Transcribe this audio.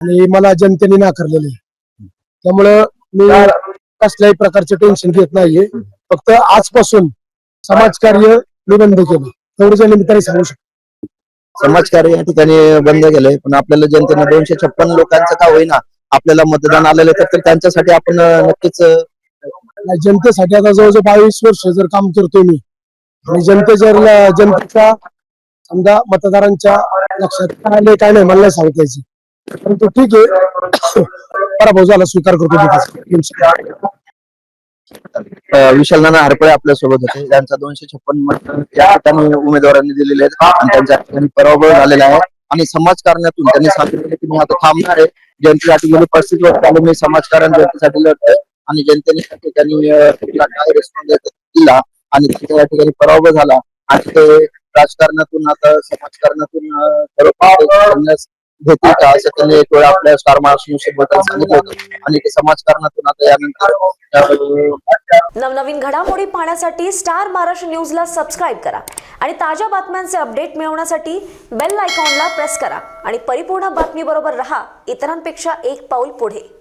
आणि मला जनतेने नाकारलेलं आहे. त्यामुळं मी कसल्याही प्रकारचे टेन्शन घेत नाहीये. फक्त आजपासून समाजकार्य मी बंद केलं. तेवढं निमित्ताने सांगू शकतो. समाजकार्य या ठिकाणी बंद केलंय पण आपल्याला जनतेने दोनशे छप्पन लोकांचं का होईना आपल्याला मतदान आलेलं तर त्यांच्यासाठी आपण नक्कीच जनतेसाठी आता जवळजवळ बावीस वर्ष जर काम करतोय मी आणि जनते जर जनतेच्या समजा मतदारांच्या लक्षात काय आले काय नाही मला नाही सांगता यायचं. परंतु ठीक आहे. पराभव झाला स्वीकार करतो विशाल नाना हरपळे आपल्यासोबत होते. त्यांचा दोनशे छप्पन मत या ठिकाणी उमेदवारांनी दिलेले आहेत. आणि त्यांच्या ठिकाणी पराभव झालेला आहे. आणि समाजकारणातून त्यांनी सांगितलं की मी आता थांबणार आहे. जनतेसाठी गेली पस्तीस वर्ष आलो मी समाजकारण जनतेसाठी लढतोय. आणि जनतेने त्या ठिकाणी काय रिस्पॉन्स दिला आणि त्यांचा या ठिकाणी पराभव झाला. आणि ते राजकारणातून आता समाजकारणातून अं, खरोखर घेतील का असं त्यांनी एक वेळा आपल्या स्टार महाराष्ट्र न्यूजबद्दल सांगितलं होतं. आणि ते समाजकारणातून आता यानंतर नवनवीन घडामोडी पाहण्यासाठी स्टार महाराष्ट्र न्यूजला सबस्क्राईब करा. आणि ताज्या बातम्यांचे अपडेट मिळवण्यासाठी बेल आयकॉनला प्रेस करा. आणि परिपूर्ण बातमीबरोबर रहा. इतरांपेक्षा एक पाऊल पुढे.